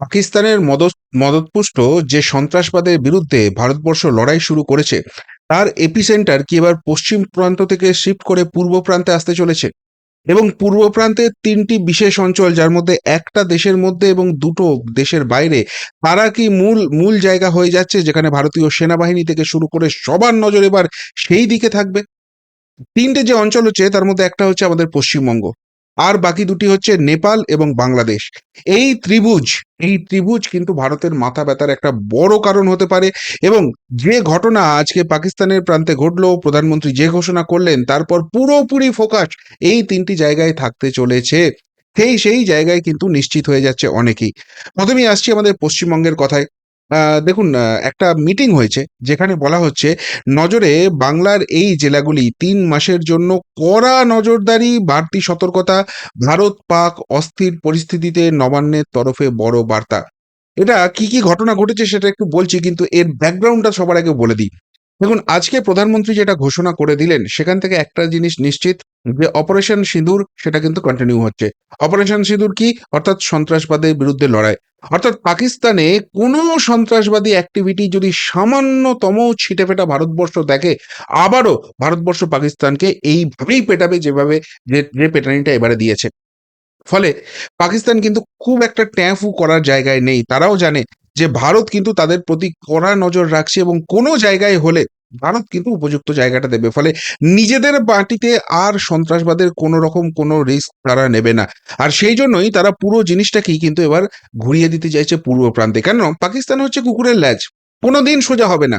পাকিস্তানের মদত মদতপুষ্ট যে সন্ত্রাসবাদের বিরুদ্ধে ভারতবর্ষ লড়াই শুরু করেছে, তার এপিসেন্টার কি এবার পশ্চিম প্রান্ত থেকে শিফট করে পূর্ব প্রান্তে আসতে চলেছে? এবং পূর্ব প্রান্তে তিনটি বিশেষ অঞ্চল, যার মধ্যে একটা দেশের মধ্যে এবং দুটো দেশের বাইরে, তারা কি মূল মূল জায়গা হয়ে যাচ্ছে, যেখানে ভারতীয় সেনাবাহিনী থেকে শুরু করে সবার নজর এবার সেই দিকে থাকবে? তিনটে যে অঞ্চল হচ্ছে, তার মধ্যে একটা হচ্ছে আমাদের পশ্চিমবঙ্গ। আর বাকি দুটি হচ্ছে নেপাল এবং বাংলাদেশ। এই ত্রিভুজ এই ত্রিভুজ কিন্তু ভারতের মাথা ব্যথার একটা বড় কারণ হতে পারে এবং যে ঘটনা আজকে পাকিস্তানের প্রান্তে ঘটলো, প্রধানমন্ত্রী যে ঘোষণা করলেন, তারপর পুরোপুরি ফোকাস এই তিনটি জায়গায় থাকতে চলেছে। সেই সেই জায়গায় কিন্তু নিশ্চিত হয়ে যাচ্ছে অনেকেই। প্রথমেই আসছি আমাদের পশ্চিমবঙ্গের কথায়। দেখুন একটা মিটিং হয়েছে যেখানে বলা হচ্ছে, নজরে বাংলার এই জেলাগুলি তিন মাসের জন্য কড়া নজরদারি, বাড়তি সতর্কতা, ভারত পাক অস্থির পরিস্থিতিতে নবান্নের তরফে বড় বার্তা। এটা কি কি ঘটনা ঘটেছে সেটা একটু বলছি, কিন্তু এর ব্যাকগ্রাউন্ডটা সবার আগে বলে দিই। দেখুন, আজকে প্রধানমন্ত্রী যেটা ঘোষণা করে দিলেন, সেখান থেকে একটা জিনিস নিশ্চিত যে অপারেশন সিঁদুর, সেটা কিন্তু কন্টিনিউ হচ্ছে। অপারেশন সিঁদুর কি? অর্থাৎ সন্ত্রাসবাদের বিরুদ্ধে লড়াই। অর্থাৎ পাকিস্তানে কোনো সন্ত্রাসবাদী অ্যাক্টিভিটি যদি সামান্যতম ছিটে ফেটা ভারতবর্ষ দেখে, আবারও ভারতবর্ষ পাকিস্তানকে এইভাবেই পেটাবে যেভাবে যে যে পেটানিটা এবারে দিয়েছে। ফলে পাকিস্তান কিন্তু খুব একটা ট্যাঁফু করার জায়গায় নেই। তারাও জানে যে ভারত কিন্তু তাদের প্রতি কড়া নজর রাখছে এবং কোনো জায়গায় হলে ভারত কিন্তু উপযুক্ত জায়গাটা দেবে। ফলে নিজেদের মাটিতে আর সন্ত্রাসবাদের কোনো রকম কোনো রিস্ক তারা নেবে না। আর সেই জন্যই তারা পুরো জিনিসটাকেই কিন্তু এবার ঘুরিয়ে দিতে চাইছে পূর্ব প্রান্তে। কেন পাকিস্তান হচ্ছে কুকুরের ল্যাজ কোনোদিন সোজা হবে না।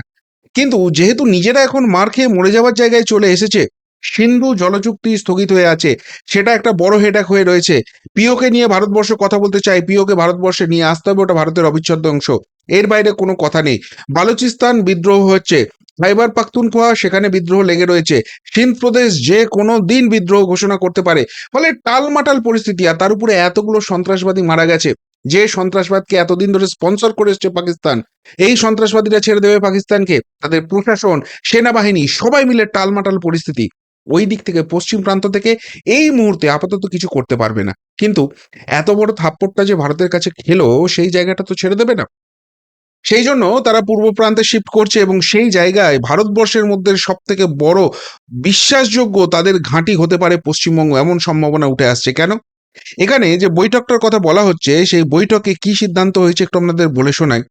কিন্তু যেহেতু নিজেরা এখন মার খেয়ে মরে যাওয়ার জায়গায় চলে এসেছে, সিন্ধু জলচুক্তি স্থগিত হয়ে আছে। সেটা একটা বড় হেডাক হয়ে রয়েছে। পিওকে নিয়ে ভারতবর্ষ কথা বলতে চায়, পিওকে ভারতবর্ষে নিয়ে আসতে হবে, ওটা ভারতের অবিচ্ছেদ্য অংশ। এর বাইরে কোনো কথা নেই। বালুচিস্তান বিদ্রোহ হচ্ছে। খাইবার পাখতুনখোয়া সেখানে বিদ্রোহ লেগে রয়েছে। সিন্ধ প্রদেশ যে কোনো দিন বিদ্রোহ ঘোষণা করতে পারে। ফলে টালমাটাল পরিস্থিতি আর তার উপরে এতগুলো সন্ত্রাসবাদী মারা গেছে। যে সন্ত্রাসবাদকে এতদিন ধরে স্পন্সর করে এসছে পাকিস্তান, এই সন্ত্রাসবাদীরা ছেড়ে দেবে পাকিস্তানকে। তাদের প্রশাসন, সেনাবাহিনী সবাই মিলে টালমাটাল পরিস্থিতি। ওই দিক থেকে, পশ্চিম প্রান্ত থেকে এই মুহূর্তে আপাতত কিছু করতে পারবে না। কিন্তু এত বড় থাপ্পড়টা যে ভারতের কাছে খেলো, সেই জায়গাটা তো ছেড়ে দেবে না। সেই জন্য তারা পূর্ব প্রান্তে শিফট করছে এবং সেই জায়গায় ভারতবর্ষের মধ্যে সব থেকে বড় বিশ্বাসযোগ্য তাদের ঘাঁটি হতে পারে পশ্চিমবঙ্গ, এমন সম্ভাবনা উঠে আসছে। কেন? এখানে যে বৈঠকটার কথা বলা হচ্ছে, সেই বৈঠকে কি সিদ্ধান্ত হয়েছে একটু আপনাদের বলে শোনাই।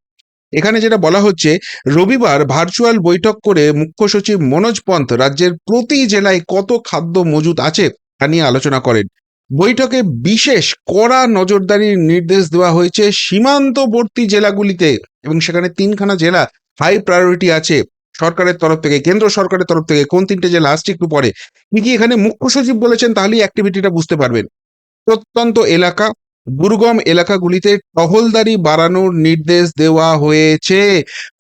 এখানে যেটা বলা হচ্ছে, রবিবার ভার্চুয়াল বৈঠক করে মুখ্য সচিব মনোজ পন্থ রাজ্যের প্রতি জেলায় কত খাদ্য মজুদ আছে, তা নিয়ে আলোচনা করেন। বৈঠকে বিশেষ কড়া নজরদারির নির্দেশ দেওয়া হয়েছে সীমান্তবর্তী জেলাগুলিতে। এবং সেখানে তিনখানা জেলা হাই প্রায়োরিটি আছে সরকারের তরফ থেকে, কেন্দ্র সরকারের তরফ থেকে, কোন তিনটে জেলা আসছে একটু পরে। কি কি এখানে মুখ্য সচিব বলেছেন তাহলেই অ্যাক্টিভিটিটা বুঝতে পারবেন। প্রত্যন্ত এলাকা, দুর্গম এলাকাগুলিতে টহলদারি বাড়ানোর নির্দেশ দেওয়া হয়েছে।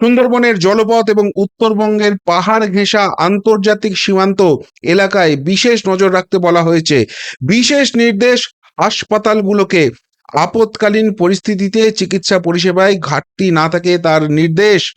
সুন্দরবনের জলপথ এবং উত্তরবঙ্গের পাহাড় ঘেঁষা আন্তর্জাতিক সীমান্ত এলাকায় বিশেষ নজর রাখতে বলা হয়েছে। বিশেষ নির্দেশ হাসপাতালগুলোকে আপৎকালীন পরিস্থিতিতে চিকিৎসা পরিষেবায় ঘাটতি না থাকে তার নির্দেশ।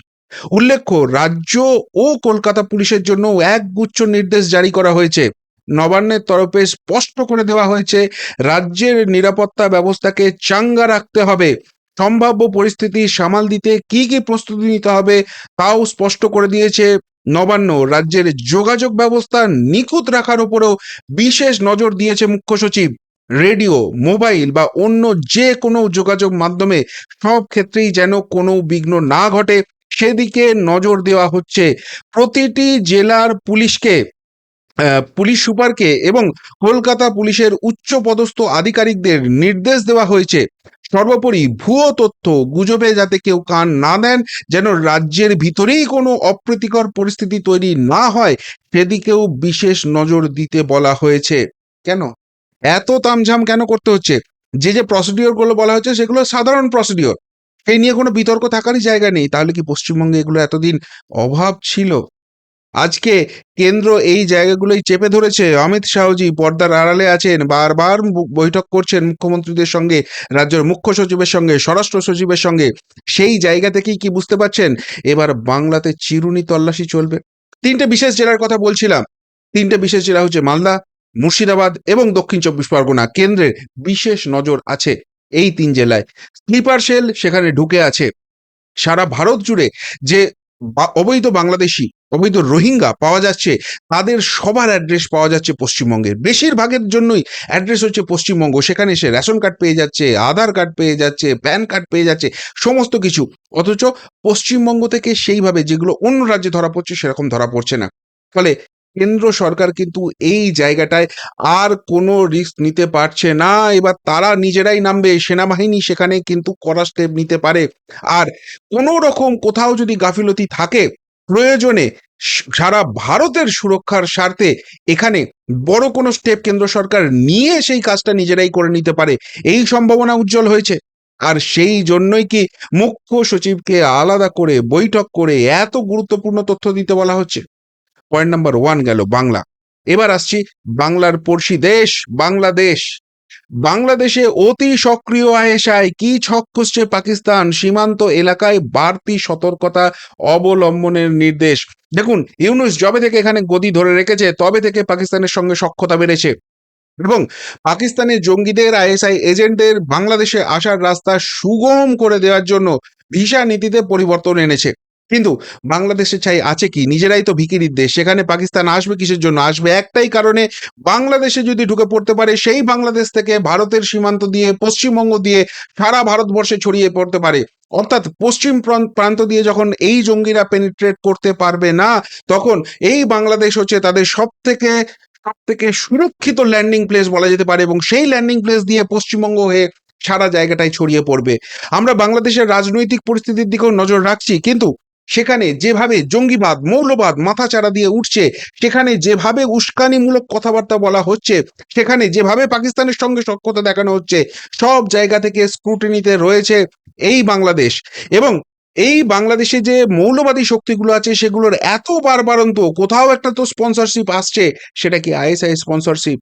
উল্লেখ্য, রাজ্য ও কলকাতা পুলিশের জন্য একগুচ্ছ নির্দেশ জারি করা হয়েছে। নবান্নের তরফে স্পষ্ট করে দেওয়া হয়েছে, রাজ্যের নিরাপত্তা ব্যবস্থাকে চাঙ্গা রাখতে হবে। সম্ভাব্য পরিস্থিতি সামাল দিতে কি কি প্রস্তুতি নিতে হবে তাও স্পষ্ট করে দিয়েছে নবান্ন। রাজ্যের যোগাযোগ ব্যবস্থা নিখুঁত রাখার উপরেও বিশেষ নজর দিয়েছে মুখ্য সচিব। রেডিও, মোবাইল বা অন্য যে কোনো যোগাযোগ মাধ্যমে সব ক্ষেত্রেই যেন কোনো বিঘ্ন না ঘটে, সেদিকে নজর দেওয়া হচ্ছে। প্রতিটি জেলার পুলিশকে পুলিশ সুপারকে এবং কলকাতা পুলিশের উচ্চ পদস্থ আধিকারিকদের নির্দেশ দেওয়া হয়েছে। সর্বোপরি ভুয়ো তথ্য গুজবে যাতে কেউ কান না দেন, যেন রাজ্যের ভিতরেই কোনো অপ্রীতিকর পরিস্থিতি তৈরি না হয়, সেদিকেও বিশেষ নজর দিতে বলা হয়েছে। কেন? এত তামঝাম কেন করতে হচ্ছে? যে যে প্রসিডিওরগুলো বলা হচ্ছে, সেগুলো সাধারণ প্রসিডিওর এই নিয়ে কোনো বিতর্ক থাকারই জায়গা নেই। তাহলে কি পশ্চিমবঙ্গে এগুলো এতদিন অভাব ছিল? আজকে কেন্দ্র এই জায়গাগুলোই চেপে ধরেছে। অমিত শাহজি পর্দার আড়ালে আছেন, বারবার বৈঠক করছেন মুখ্যমন্ত্রীদের সঙ্গে, রাজ্যের মুখ্য সচিবের সঙ্গে, স্বরাষ্ট্র সচিবের সঙ্গে। সেই জায়গা থেকেই কি বুঝতে পারছেন? এবার বাংলাতে চিরুনি তল্লাশি চলবে। তিনটে বিশেষ জেলার কথা বলছিলাম। তিনটে বিশেষ জেলা হচ্ছে মালদা মুর্শিদাবাদ এবং দক্ষিণ চব্বিশ পরগনা কেন্দ্রের বিশেষ নজর আছে এই তিন জেলায়। স্লিপার সেল সেখানে ঢুকে আছে। সারা ভারত জুড়ে যে অবৈধ বাংলাদেশি, অবৈধ রোহিঙ্গা পাওয়া যাচ্ছে, তাদের সবার অ্যাড্রেস পাওয়া যাচ্ছে পশ্চিমবঙ্গের বেশিরভাগের জন্যই অ্যাড্রেস হচ্ছে পশ্চিমবঙ্গ। সেখানে সে রেশন কার্ড পেয়ে যাচ্ছে, আধার কার্ড পেয়ে যাচ্ছে, প্যান কার্ড পেয়ে যাচ্ছে, সমস্ত কিছু। অথচ পশ্চিমবঙ্গ থেকে সেইভাবে যেগুলো অন্য রাজ্যে ধরা পড়ছে, সেরকম ধরা পড়ছে না। ফলে কেন্দ্র সরকার কিন্তু এই জায়গাটায় আর কোনো রিস্ক নিতে পারছে না। এবার তারা নিজেরাই নামবে, সেনাবাহিনী সেখানে কিন্তু কড়া স্টেপ নিতে পারে। আর কোনো রকম কোথাও যদি গাফিলতি থাকে, প্রয়োজনে সারা ভারতের সুরক্ষার স্বার্থে এখানে বড় কোনো স্টেপ কেন্দ্র সরকার নিয়ে সেই কাজটা নিজেরাই করে নিতে পারে। এই সম্ভাবনা উজ্জ্বল হয়েছে। আর সেই জন্যই কি মুখ্য সচিবকে আলাদা করে বৈঠক করে এত গুরুত্বপূর্ণ তথ্য দিতে বলা হচ্ছে? পয়েন্ট নাম্বার ওয়ান গেল বাংলা। এবার আসছি বাংলার পড়শি দেশ, বাংলাদেশ। বাংলাদেশে অতি সক্রিয় আয়েশায় কি ছক কষছে পাকিস্তান সীমান্ত এলাকায় বাড়তি সতর্কতা অবলম্বনের নির্দেশ। দেখুন, ইউনুস জবে থেকে এখানে গদি ধরে রেখেছে, তবে থেকে পাকিস্তানের সঙ্গে সক্ষতা বেড়েছে। এবং পাকিস্তানের জঙ্গিদের, আইএসআই এজেন্টদের বাংলাদেশে আসার রাস্তা সুগম করে দেওয়ার জন্য ভিসা নীতিতে পরিবর্তন এনেছে। কিন্তু বাংলাদেশে চাই আছে কি? নিজেরাই তো ভিকিরির দেশ। সেখানে পাকিস্তান আসবে কিসের জন্য? আসবে একটাই কারণে বাংলাদেশে যদি ঢুকে পড়তে পারে, সেই বাংলাদেশ থেকে ভারতের সীমান্ত দিয়ে, পশ্চিমবঙ্গ দিয়ে সারা ভারতবর্ষে ছড়িয়ে পড়তে পারে। অর্থাৎ পশ্চিম প্রান্ত- দিয়ে যখন এই জঙ্গিরা পেনিট্রেট করতে পারবে না, তখন এই বাংলাদেশ হচ্ছে তাদের সব থেকে সব থেকে সুরক্ষিত ল্যান্ডিং প্লেস বলা যেতে পারে এবং সেই ল্যান্ডিং প্লেস দিয়ে পশ্চিমবঙ্গ হয়ে সারা জায়গাটায় ছড়িয়ে পড়বে। আমরা বাংলাদেশের রাজনৈতিক পরিস্থিতির দিকেও নজর রাখছি, কিন্তু সেখানে যেভাবে জঙ্গিবাদ, মৌলবাদ, মাথাচাড়া দিয়ে উঠছে, সেখানে যেভাবে উস্কানিমূলক কথাবার্তা বলা হচ্ছে, সেখানে যেভাবে পাকিস্তানের সঙ্গে সক্ষতা দেখানো হচ্ছে, সব জায়গা থেকে স্ক্রুটিনিতে রয়েছে এই বাংলাদেশ। এবং এই বাংলাদেশে যে মৌলবাদী শক্তিগুলো আছে, সেগুলোর এত বারবারন্ত কোথাও একটা তো স্পন্সরশিপ আসছে, সেটা কি আইএসআই স্পন্সরশিপ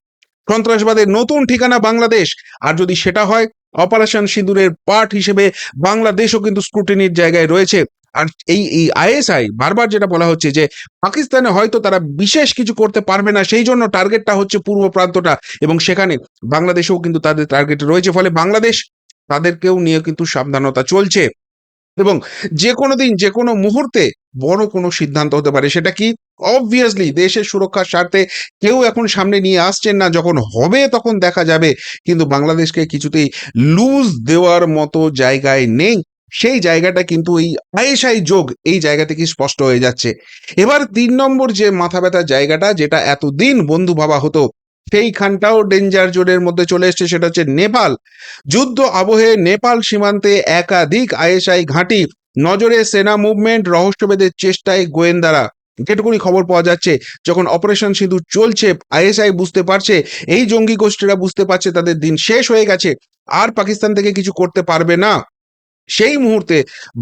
সন্ত্রাসবাদের নতুন ঠিকানা বাংলাদেশ। আর যদি সেটা হয় অপারেশন সিঁদুরের পার্ট হিসেবে বাংলাদেশও কিন্তু স্ক্রুটিনির জায়গায় রয়েছে। আর এই এই আইএসআই বারবার যেটা বলা হচ্ছে যে পাকিস্তানে হয়তো তারা বিশেষ কিছু করতে পারবে না, সেই জন্য টার্গেটটা হচ্ছে পূর্ব প্রান্তটা এবং সেখানে বাংলাদেশেও কিন্তু তাদের টার্গেট রয়েছে, ফলে বাংলাদেশ তাদেরকেও নিয়ে কিন্তু সাবধানতা চলছে। এবং যে কোনো দিন, যে কোনো মুহূর্তে বড় কোনো সিদ্ধান্ত হতে পারে, সেটা কি? অবভিয়াসলি দেশের সুরক্ষার স্বার্থে কেউ এখন সামনে নিয়ে আসছেন না, যখন হবে তখন দেখা যাবে, কিন্তু বাংলাদেশকে কিছুতেই লুজ দেওয়ার মতো জায়গায় নেই। সেই জায়গাটা কিন্তু এই আয়েশাই যোগ এই জায়গা থেকে স্পষ্ট হয়ে যাচ্ছে। এবার তিন নম্বর যে মাথা ব্যথার জায়গাটা যেটা এতদিন বন্ধু ভাবা হতো, সেইখানটাও ডেঞ্জার জোনের মধ্যে চলে এসছে, সেটা হচ্ছে নেপাল। যুদ্ধ আবহে নেপাল সীমান্তে একাধিক আইএসআই ঘাঁটি নজরে সেনা মুভমেন্ট রহস্যভেদের চেষ্টায় গোয়েন্দারা। যেটুকুনি খবর পাওয়া যাচ্ছে, যখন অপারেশন সিঁদু চলছে, আইএসআই বুঝতে পারছে, এই জঙ্গি গোষ্ঠীরা বুঝতে পারছে তাদের দিন শেষ হয়ে গেছে, আর পাকিস্তান থেকে কিছু করতে পারবে না। সেই মুহূর্তে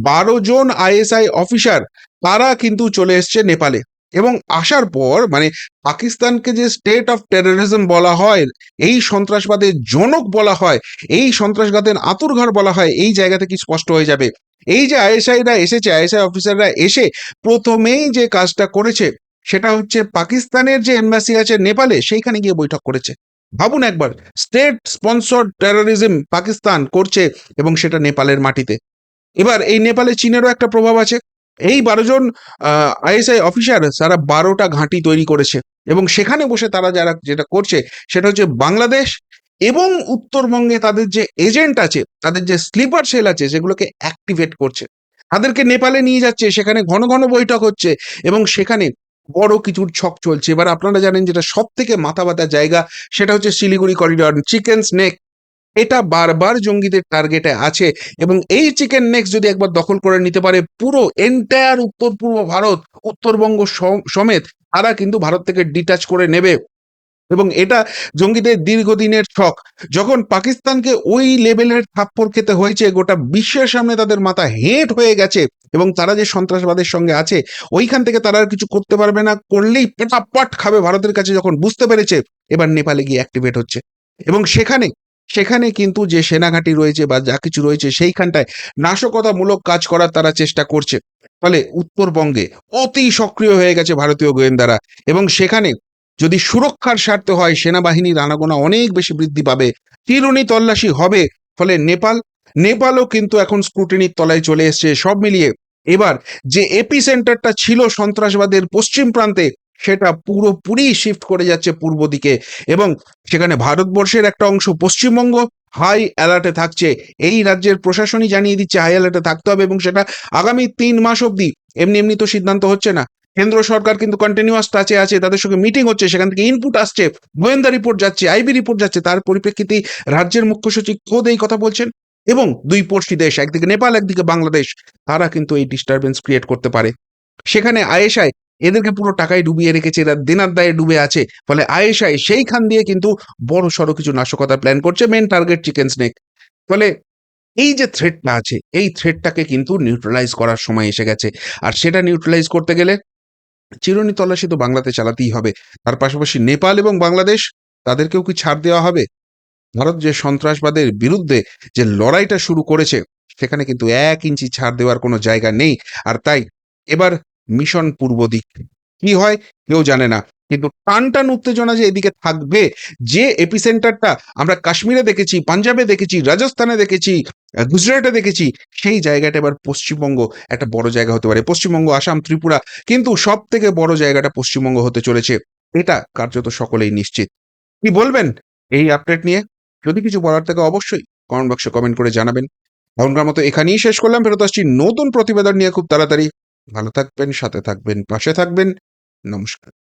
বারো জন আইএসআই অফিসার, তারা কিন্তু চলে এসছে নেপালে। এবং আসার পর মানে পাকিস্তানকে যে স্টেট অফ টেরোরিজম বলা হয়, এই সন্ত্রাসবাদের জনক বলা হয়, এই সন্ত্রাসবাদের আতুরঘর বলা হয়, এই জায়গা থেকে স্পষ্ট হয়ে যাবে? এই যে আইএসআইরা এসেছে, আইএসআই অফিসাররা এসে প্রথমেই যে কাজটা করেছে, সেটা হচ্ছে পাকিস্তানের যে এম্বাসি আছে নেপালে, সেইখানে গিয়ে বৈঠক করেছে। ভাবুন একবার স্টেট স্পন্সর টেরোরিজম পাকিস্তান করছে এবং সেটা নেপালের মাটিতে। এবার এই নেপালে চীনেরও একটা প্রভাব আছে। এই বারো জন আইএসআই অফিসার তারা বারোটা ঘাঁটি তৈরি করেছে এবং সেখানে বসে তারা যারা যেটা করছে সেটা হচ্ছে বাংলাদেশ এবং উত্তরবঙ্গে তাদের যে এজেন্ট আছে, তাদের যে স্লিপার সেল আছে সেগুলোকে অ্যাক্টিভেট করছে। তাদেরকে নেপালে নিয়ে যাচ্ছে, সেখানে ঘন ঘন বৈঠক হচ্ছে এবং সেখানে বড় কিছুর ছক চলছে। এবার আপনারা জানেন যেটা সব থেকে মাথা ব্যথা জায়গা, সেটা হচ্ছে শিলিগুড়ি করিডর চিকেন স্নেক এটা বারবার জঙ্গিদের টার্গেটে আছে এবং এই চিকেন নেক্স যদি একবার দখল করে নিতে পারে, পুরো এন্টায়ার উত্তর পূর্ব ভারত, উত্তরবঙ্গ সম- সমেত, তারা কিন্তু ভারত থেকে ডিটাচ করে নেবে। এবং এটা জঙ্গিদের দীর্ঘদিনের ছক যখন পাকিস্তানকে ওই লেভেলের থাপ্পড় খেতে হয়েছে, গোটা বিশ্বের সামনে তাদের মাথা হেঁট হয়ে গেছে এবং তারা যে সন্ত্রাসবাদের সঙ্গে আছে, ওইখান থেকে তারা আর কিছু করতে পারবে না, করলেই পেটাপাট খাবে ভারতের কাছে যখন বুঝতে পেরেছে, এবার নেপালে গিয়ে অ্যাক্টিভেট হচ্ছে। এবং সেখানে সেখানে কিন্তু যে সেনাঘাঁটি রয়েছে বা যা কিছু রয়েছে, সেইখানটায় নাশকতামূলক কাজ করার তারা চেষ্টা করছে। ফলে উত্তরবঙ্গে অতি সক্রিয় হয়ে গেছে ভারতীয় গোয়েন্দারা এবং সেখানে যদি সুরক্ষার স্বার্থে হয়, সেনাবাহিনীর আনাগোনা অনেক বেশি বৃদ্ধি পাবে। চিরুনি তল্লাশি হবে, ফলে নেপাল, নেপালও কিন্তু এখন স্ক্রুটিনির তলায় চলে এসছে সব মিলিয়ে। এবার যে এপি সেন্টারটা ছিল সন্ত্রাসবাদের পশ্চিম প্রান্তে, সেটা পুরোপুরি শিফট করে যাচ্ছে পূর্ব দিকে এবং সেখানে ভারতবর্ষের একটা অংশ পশ্চিমবঙ্গ হাই অ্যালার্টে থাকছে। এই রাজ্যের প্রশাসনই জানিয়ে দিচ্ছে হাই অ্যালার্টে থাকতে হবে এবং সেটা আগামী তিন মাস অবধি। এমনি এমনি তো সিদ্ধান্ত হচ্ছে না। কেন্দ্র সরকার কিন্তু কন্টিনিউয়াস টাচে আছে, তাদের সঙ্গে মিটিং হচ্ছে, সেখান থেকে ইনপুট আসছে, গোয়েন্দা রিপোর্ট যাচ্ছে আইবি রিপোর্ট যাচ্ছে, তার পরিপ্রেক্ষিতেই রাজ্যের মুখ্য সচিব খোদ এই কথা বলছেন এবং দুই পড়শি দেশ, একদিকে নেপাল, একদিকে বাংলাদেশ, তারা কিন্তু এই ডিস্টারবেন্স ক্রিয়েট করতে পারে। সেখানে আয়েশায় এদেরকে পুরো টাকায় ডুবিয়ে রেখেছে, এরা দেনার দায়ে ডুবে আছে, ফলে আয়েশায় সেইখান দিয়ে কিন্তু বড় সড়ো কিছু নাশকতা প্ল্যান করছে মেন টার্গেট চিকেন স্নেক ফলে এই যে থ্রেটটা আছে, এই থ্রেটটাকে কিন্তু নিউট্রালাইজ করার সময় এসে গেছে। আর সেটা নিউট্রালাইজ করতে গেলে চিরুনি তল্লাশি তো বাংলাতে চালাতেই হবে। তার পাশাপাশি নেপাল এবং বাংলাদেশ, তাদেরকেও কি ছাড় দেওয়া হবে? ভারত যে সন্ত্রাসবাদের বিরুদ্ধে যে লড়াইটা শুরু করেছে, সেখানে কিন্তু এক ইঞ্চি ছাড় দেওয়ার কোনো জায়গা নেই। আর তাই, এবার মিশন পূর্ব দিক। কি হয়, কেউ জানে না। কিন্তু টান টান উত্তেজনা যে এদিকে থাকবে, যে এপিসেন্টারটা আমরা কাশ্মীরে দেখেছি, পাঞ্জাবে দেখেছি, রাজস্থানে দেখেছি গুজরাটে দেখেছি, সেই জায়গাটা এবার পশ্চিমবঙ্গ একটা বড় জায়গা হতে পারে। পশ্চিমবঙ্গ, আসাম, ত্রিপুরা কিন্তু সব থেকে বড় জায়গাটা পশ্চিমবঙ্গ হতে চলেছে। এটা কার্যত সকলেই নিশ্চিত। কি বলবেন এই আপডেট নিয়ে? যদি কিছু বলার থাকে অবশ্যই কমেন্ট বক্সে কমেন্ট করে জানাবেন। এখনকার মতো এখানেই শেষ করলাম। ফেরত আসছি নতুন প্রতিবেদন নিয়ে খুব তাড়াতাড়ি। ভালো থাকবেন, সাথে থাকবেন, পাশে থাকবেন। নমস্কার।